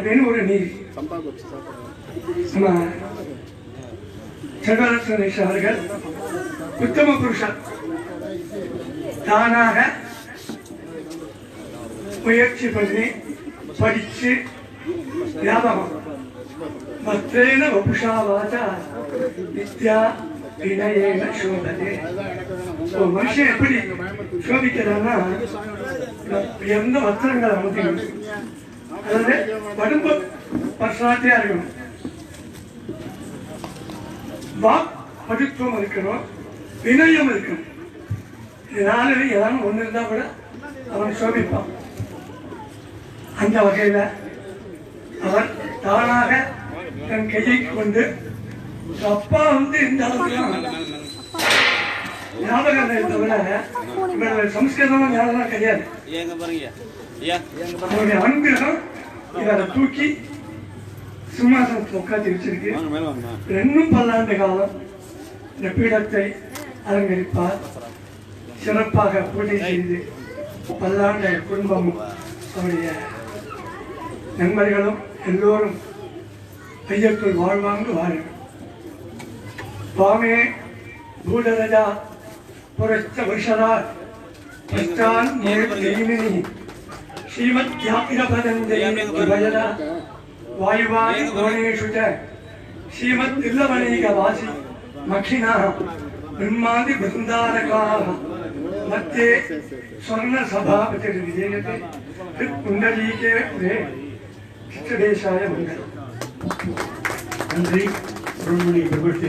அப்படின்னு ஒரு நீதி? நம்ம சகலசுரேஷ் அவர்கள் உத்தம புருஷன் தானாக முயற்சி பண்ணி படிச்சு வியாபகம் பத்ரேன வபுஷா வித்யா வினயேன சோதனே. ஒரு மனுஷன் எப்படி சோபிக்கிறான்னா எந்த வஸ்திரங்களை அமைக்கணும் அதாவது உடம்பு பர்சனாலிட்டியா இருக்கணும் வாக் படுத்துவம் இருக்கணும் வினயம் இருக்கணும் இதனால ஏதாவது ஒண்ணு இருந்தா கூட அவன் சோபிப்பான் அந்த வகையில அவர் தானாக தன் கையை கொண்டு அப்பா வந்து இந்த அளவுக்கு ஞாபகம் இல்லை தவிர இவர்கள் சம்ஸ்கிருதம் ஞாபகம் கிடையாது அன்பு இதை தூக்கி சிம்மாசனத்தில் உட்காந்து வச்சிருக்கு. இன்னும் பல்லாண்டு காலம் இந்த பீடத்தை அலங்கரிப்பார். சிறப்பாக பூஜை செய்து பல்லாண்டு குடும்பமும் அவருடைய நண்பர்களும் எல்லோரும் ஐயக்குள் வாழ்வாங்கு வாழுங்கள் சுவாமே பூடரஜா புரட்ச வருஷரா பச்சான் நேர் தெய்மினி वयदा वायुवानि कोणेषु च श्रीमद्दिल्लवणैकवासि मक्षिणः ब्रह्मादि बृन्दारकाः मध्ये स्वर्णसभापतिर्विजयते हृत्कुण्डलीके पुरे चित्रदेशाय मङ्गलम् நன்றி அருள்மொழி பிரபுஷ்டி